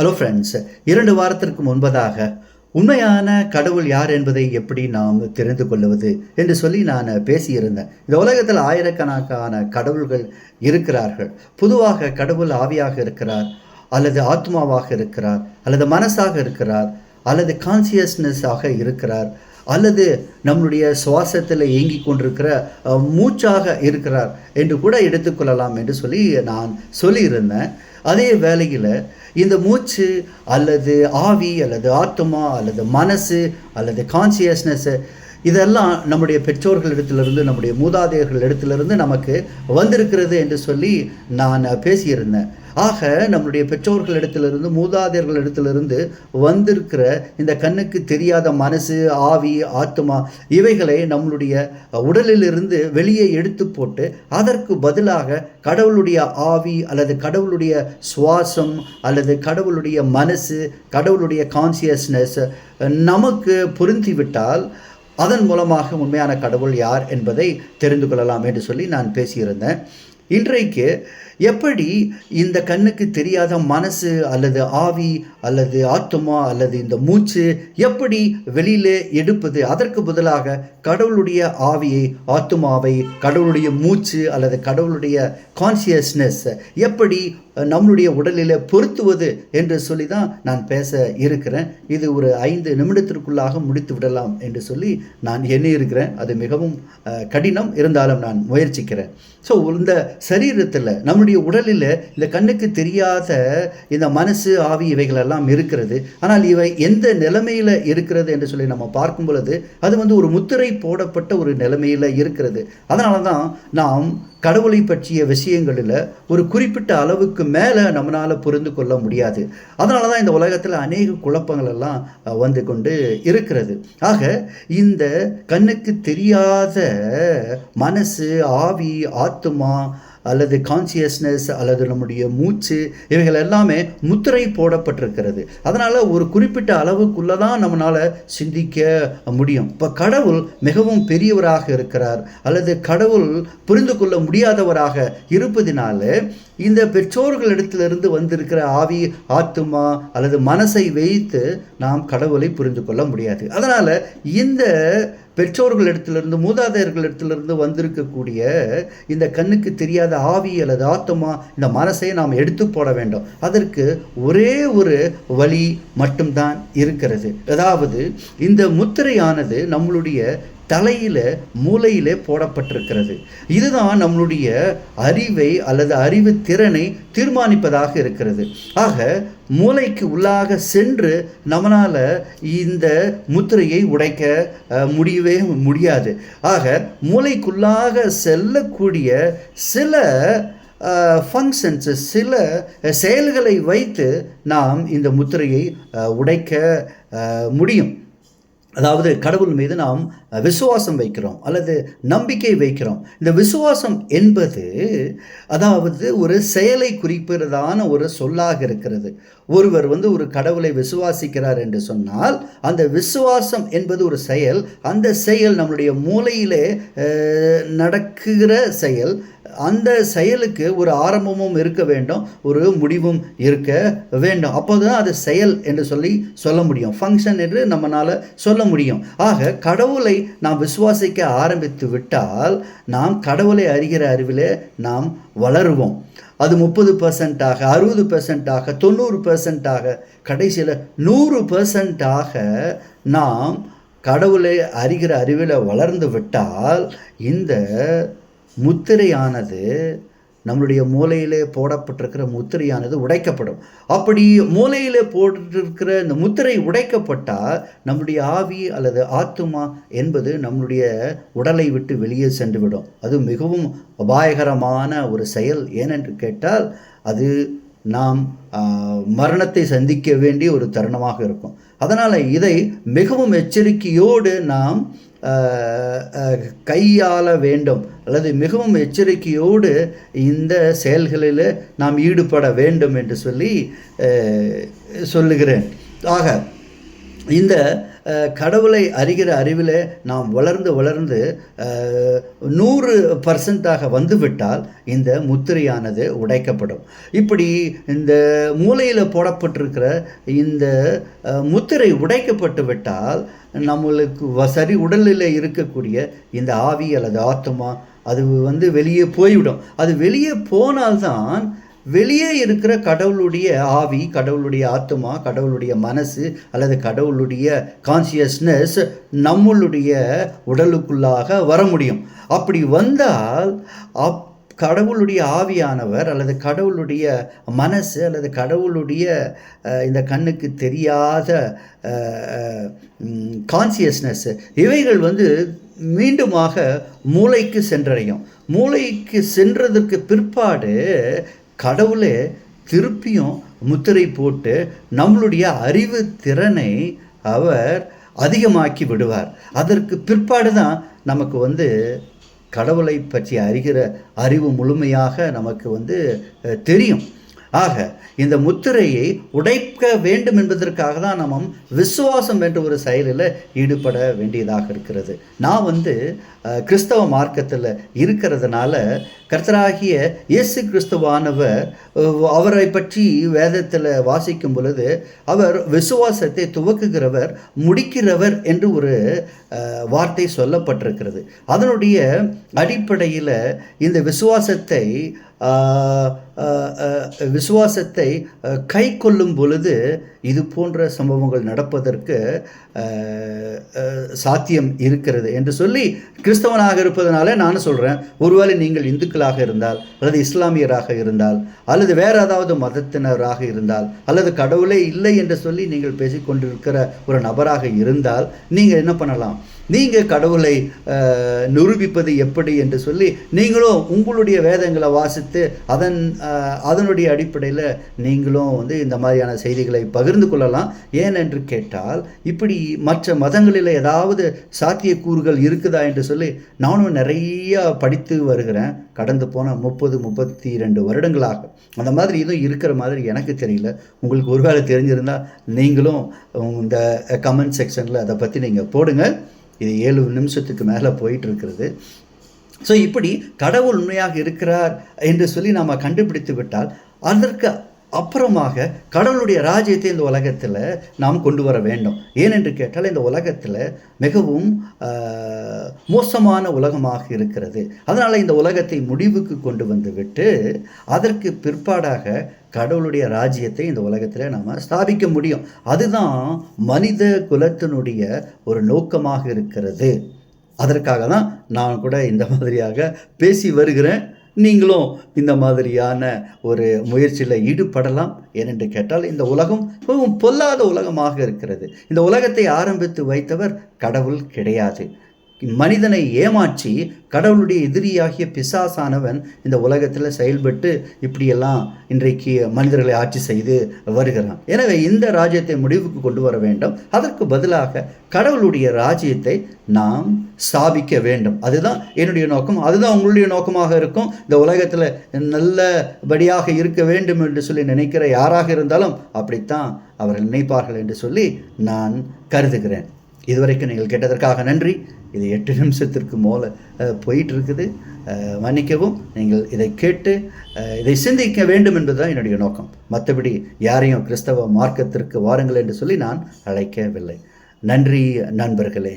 Hello friends இரண்டு வாரத்திற்கு முன்பதாக உண்மையான கடவுள் யார் என்பதை எப்படி நாம் தெரிந்து கொள்வது என்று சொல்லி நான் பேசியிருந்தேன். இந்த உலகத்தில் ஆயிரக்கணக்கான கடவுள்கள் இருக்கிறார்கள். பொதுவாக கடவுள் ஆவியாக இருக்கிறார் அல்லது ஆத்மாவாக இருக்கிறார் அல்லது மனசாக இருக்கிறார் அல்லது கான்சியஸ்னஸாக இருக்கிறார். அல்லது நம்முடைய சுவாசத்தில் இயங்கி கொண்டிருக்கிற மூச்சாக இருக்கிறார் என்று கூட எடுத்துக்கொள்ளலாம் என்று சொல்லி நான் சொல்லியிருந்தேன். அதே வேளையில் இந்த மூச்சு அல்லது ஆவி அல்லது ஆத்மா அல்லது மனசு அல்லது கான்சியஸ்னஸ் இதெல்லாம் நம்முடைய பெற்றோர்களிடத்திலிருந்து நம்முடைய மூதாதையர்கள் இடத்திலிருந்து நமக்கு வந்திருக்கிறது என்று சொல்லி நான் பேசியிருந்தேன். ஆக நம்முடைய பெற்றோர்களிடத்திலிருந்து மூதாதையர்களிடத்திலிருந்து வந்திருக்கிற இந்த கண்ணுக்கு தெரியாத மனசு ஆவி ஆத்மா இவைகளை நம்மளுடைய உடலிலிருந்து வெளியே எடுத்து போட்டு அதற்கு பதிலாக கடவுளுடைய ஆவி அல்லது கடவுளுடைய சுவாசம் அல்லது கடவுளுடைய மனசு கடவுளுடைய கான்சியஸ்னஸ் நமக்கு பொருந்திவிட்டால் அதன் மூலமாக உண்மையான கடவுள் யார் என்பதை தெரிந்து கொள்ளலாம் என்று சொல்லி நான் பேசியிருந்தேன். இன்றைக்கு எப்படி இந்த கண்ணுக்கு தெரியாத மனசு அல்லது ஆவி அல்லது ஆத்மா அல்லது இந்த மூச்சு எப்படி வெளியிலே எடுப்பது? அதற்கு பதிலாக கடவுளுடைய ஆவியை ஆத்மாவை கடவுளுடைய மூச்சு அல்லது கடவுளுடைய கான்சியஸ்னஸ் எப்படி நம்மளுடைய உடலில் பொருத்துவது என்று சொல்லி தான் நான் பேச இருக்கிறேன். இது ஒரு ஐந்து நிமிடத்திற்குள்ளாக முடித்து விடலாம் என்று சொல்லி நான் எண்ணி இருக்கிறேன் அது மிகவும் கடினம். இருந்தாலும் நான் முயற்சிக்கிறேன். ஸோ இந்த சரீரத்தில் நம்முடைய உடலில் இந்த கண்ணுக்கு தெரியாத இந்த மனசு ஆவி இவைகளெல்லாம் இருக்கிறது. ஆனால் இவை எந்த நிலைமையில் இருக்கிறது என்று சொல்லி நம்ம பார்க்கும் பொழுது அது வந்து ஒரு முத்திரை போடப்பட்ட ஒரு நிலைமையில் இருக்கிறது. அதனால தான் நாம் கடவுளை பற்றிய விஷயங்களில் ஒரு குறிப்பிட்ட அளவுக்கு மேலே நம்மளால் புரிந்து கொள்ள முடியாது. அதனால தான் இந்த உலகத்தில் அநேக குழப்பங்கள் எல்லாம் வந்து கொண்டு இருக்கிறது. ஆக இந்த கண்ணுக்கு தெரியாத மனசு ஆவி ஆத்துமா அல்லது கான்சியஸ்னஸ் அல்லது நம்முடைய மூச்சு இவைகள் எல்லாமே முத்திரை போடப்பட்டிருக்கிறது. அதனால் ஒரு குறிப்பிட்ட அளவுக்குள்ளே தான் நம்மளால் சிந்திக்க முடியும். இப்போ கடவுள் மிகவும் பெரியவராக இருக்கிறார். அல்லது கடவுள் புரிந்து கொள்ள முடியாதவராக இருப்பதினால இந்த பெற்றோர்களிடத்திலிருந்து வந்திருக்கிற ஆவி ஆத்துமா அல்லது மனசை வைத்து நாம் கடவுளை புரிந்து கொள்ள முடியாது. அதனால் இந்த பெற்றோர்களிடத்திலிருந்து மூதாதையர்களிடத்திலிருந்து வந்திருக்கக்கூடிய இந்த கண்ணுக்கு தெரியாத ஆவி அல்லது ஆத்மா இந்த மனசை நாம் எடுத்து போட வேண்டும். அதற்கு ஒரே ஒரு வழி மட்டும்தான் இருக்கிறது. அதாவது இந்த முத்திரையானது நம்மளுடைய தலையில் மூளையிலே போடப்பட்டிருக்கிறது. இதுதான் நம்மளுடைய அறிவை அல்லது அறிவு திறனை தீர்மானிப்பதாக இருக்கிறது. ஆக மூளைக்கு உள்ளாக சென்று நம்மளால் இந்த முத்திரையை உடைக்க முடியவே முடியாது. ஆக மூளைக்குள்ளாக செல்லக்கூடிய சில ஃபங்க்ஷன்ஸ் சில செயல்களை வைத்து நாம் இந்த முத்திரையை உடைக்க முடியும். அதாவது கடவுள் மீது நாம் விசுவாசம் வைக்கிறோம் அல்லது நம்பிக்கை வைக்கிறோம். இந்த விசுவாசம் என்பது அதாவது ஒரு செயலை குறிப்பிறதான ஒரு சொல்லாக இருக்கிறது. ஒருவர் வந்து ஒரு கடவுளை விசுவாசிக்கிறார் என்று சொன்னால் அந்த விசுவாசம் என்பது ஒரு செயல். அந்த செயல் நம்மளுடைய மூளையிலே நடக்கிற நடக்குகிற செயல். அந்த செயலுக்கு ஒரு ஆரம்பமும் இருக்க வேண்டும் ஒரு முடிவும் இருக்க வேண்டும். அப்போதுதான் அது செயல் என்று சொல்லி சொல்ல முடியும். ஃபங்க்ஷன் என்று நம்மளால் சொல்ல முடியும். ஆக கடவுளை நாம் விசுவாசிக்க ஆரம்பித்து விட்டால் நாம் கடவுளை அறிகிற அறிவிலே நாம் வளருவோம். அது முப்பது பர்சன்டாக அறுபது பர்சன்டாக தொண்ணூறு பர்சன்டாக கடைசியில் நூறு பர்சன்டாக நாம் கடவுளை அறிகிற அறிவில் வளர்ந்து விட்டால் இந்த முத்திரையானது நம்மளுடைய மூளையிலே போடப்பட்டிருக்கிற முத்திரையானது உடைக்கப்படும். அப்படி மூளையிலே போட்டிருக்கிற இந்த முத்திரை உடைக்கப்பட்டால் நம்முடைய ஆவி அல்லது ஆத்துமா என்பது நம்மளுடைய உடலை விட்டு வெளியே சென்றுவிடும். அது மிகவும் அபாயகரமான ஒரு செயல். ஏனென்று கேட்டால் அது நாம் மரணத்தை சந்திக்க வேண்டிய ஒரு தருணமாக இருக்கும். அதனால் இதை மிகவும் எச்சரிக்கையோடு நாம் கையாள வேண்டும் அல்லது மிகவும் எச்சரிக்கையோடு இந்த செயல்களில் நாம் ஈடுபட வேண்டும் என்று சொல்லி சொல்லுகிறேன். ஆக இந்த கடவுளை அறிகிற அறிவில் நாம் வளர்ந்து வளர்ந்து நூறு பர்சன்டாக வந்துவிட்டால் இந்த முத்திரையானது உடைக்கப்படும். இப்படி இந்த மூலையில் போடப்பட்டிருக்கிற இந்த முத்திரை உடைக்கப்பட்டு விட்டால் நம்மளுக்கு வ- சரி உடலில் இருக்கக்கூடிய இந்த ஆவி அல்லது ஆத்மா அது வந்து வெளியே போய்விடும். அது வெளியே போனால்தான் வெளியே இருக்கிற கடவுளுடைய ஆவி கடவுளுடைய ஆத்மா கடவுளுடைய மனசு அல்லது கடவுளுடைய கான்சியஸ்னஸ் நம்மளுடைய உடலுக்குள்ளாக வர முடியும். அப்படி வந்தால் அப் கடவுளுடைய ஆவியானவர் அல்லது கடவுளுடைய மனசு அல்லது கடவுளுடைய இந்த கண்ணுக்கு தெரியாத கான்சியஸ்னஸ் இவைகள் வந்து மீண்டுமாக மூளைக்கு சென்றடையும். மூளைக்கு சென்றதற்கு பிற்பாடு கடவுளே திருப்பியும் முத்திரை போட்டு நம்மளுடைய அறிவு திறனை அவர் அதிகமாக்கி விடுவார். அதற்கு பிற்பாடு தான் நமக்கு வந்து கடவுளை பற்றி அறிகிற அறிவு முழுமையாக நமக்கு வந்து தெரியும். ஆக இந்த முத்திரையை உடைக்க வேண்டும் என்பதற்காக தான் நம்ம விசுவாசம் என்ற ஒரு செயலில் ஈடுபட வேண்டியதாக இருக்கிறது. நான் வந்து கிறிஸ்தவ மார்க்கத்தில் இருக்கிறதுனால கர்த்தராகிய இயேசு கிறிஸ்துவானவர் அவரை பற்றி வேதத்தில் வாசிக்கும் பொழுது அவர் விசுவாசத்தை துவக்குகிறவர் முடிக்கிறவர் என்று ஒரு வார்த்தை சொல்லப்பட்டிருக்கிறது. அதனுடைய அடிப்படையில் இந்த விசுவாசத்தை விசுவாசத்தை கை கொள்ளும் பொழுது இது போன்ற சம்பவங்கள் நடப்பதற்கு சாத்தியம் இருக்கிறது என்று சொல்லி கிறிஸ்தவனாக இருப்பதனால நான் சொல்கிறேன் ஒருவேளை நீங்கள் இந்துக்களாக இருந்தால் அல்லது இஸ்லாமியராக இருந்தால் அல்லது வேற ஏதாவது மதத்தினராக இருந்தால் அல்லது கடவுளே இல்லை என்று சொல்லி நீங்கள் பேசிக்கொண்டிருக்கிற ஒரு நபராக இருந்தால் நீங்கள் என்ன பண்ணலாம்? நீங்கள் கடவுளை நிரூபிப்பது எப்படி என்று சொல்லி நீங்களும் உங்களுடைய வேதங்களை வாசித்து அதன் அதனுடைய அடிப்படையில் நீங்களும் வந்து இந்த மாதிரியான செய்திகளை பகிர்ந்து கொள்ளலாம். ஏன் என்று கேட்டால் இப்படி மற்ற மதங்களில் ஏதாவது சாத்தியக்கூறுகள் இருக்குதா என்று சொல்லி நானும் நிறையா படித்து வருகிறேன். கடந்து போன முப்பது முப்பத்தி ரெண்டு வருடங்களாக. அந்த மாதிரி இதுவும் இருக்கிற மாதிரி எனக்கு தெரியல. உங்களுக்கு ஒருவேளை தெரிஞ்சிருந்தால் நீங்களும் இந்த கமெண்ட் செக்ஷனில் அதை பற்றி நீங்கள் போடுங்க. இது ஏழு நிமிஷத்துக்கு மேலே போயிட்டு இருக்கிறது ஸோ இப்படி கடவுள் உண்மையாக இருக்கிறார் என்று சொல்லி நாம் கண்டுபிடித்து விட்டால் அதற்கு அப்புறமாக கடவுளுடைய ராஜ்யத்தை இந்த உலகத்தில் நாம் கொண்டு வர வேண்டும். ஏனென்று கேட்டால் இந்த உலகத்தில் மிகவும் மோசமான உலகமாக இருக்கிறது. அதனால் இந்த உலகத்தை முடிவுக்கு கொண்டு வந்துவிட்டு அதற்கு பிற்பாடாக கடவுளுடைய ராஜ்யத்தை இந்த உலகத்தில் நாம் ஸ்தாபிக்க முடியும். அதுதான் மனித குலத்தினுடைய ஒரு நோக்கமாக இருக்கிறது. அதற்காக தான் நான் கூட இந்த மாதிரியாக பேசி வருகிறேன். நீங்களும் இந்த மாதிரியான ஒரு முயற்சியில் ஈடுபடலாம். ஏனென்று கேட்டால் இந்த உலகம் மிகவும் பொல்லாத உலகமாக இருக்கிறது. இந்த உலகத்தை ஆரம்பித்து வைத்தவர் கடவுள் கிடையாது. மனிதனை ஏமாற்றி கடவுளுடைய எதிரியாகிய பிசாசானவன் இந்த உலகத்தில் செயல்பட்டு இப்படியெல்லாம் இன்றைக்கு மனிதர்களை ஆட்சி செய்து வருகிறான். எனவே இந்த ராஜ்யத்தை முடிவுக்கு கொண்டு வர வேண்டும். அதற்கு பதிலாக கடவுளுடைய ராஜ்யத்தை நாம் ஸ்தாபிக்க வேண்டும். அதுதான் என்னுடைய நோக்கம். அதுதான் உங்களுடைய நோக்கமாக இருக்கும். இந்த உலகத்தில் நல்லபடியாக இருக்க வேண்டும் என்று சொல்லி நினைக்கிற யாராக இருந்தாலும் அப்படித்தான் அவர்கள் நினைப்பார்கள் என்று சொல்லி நான் கருதுகிறேன். இதுவரைக்கும் நீங்கள் கேட்டதற்காக நன்றி. இது எட்டு நிமிஷத்திற்கு மேலே போயிட்டுருக்குது. போயிட்டு இருக்குது மன்னிக்கவும் நீங்கள் இதை கேட்டு இதை சிந்திக்க வேண்டும் என்பதுதான் என்னுடைய நோக்கம். மற்றபடி யாரையும் கிறிஸ்தவ மார்க்கத்திற்கு வாருங்கள் என்று சொல்லி நான் அழைக்கவில்லை. நன்றி நண்பர்களே.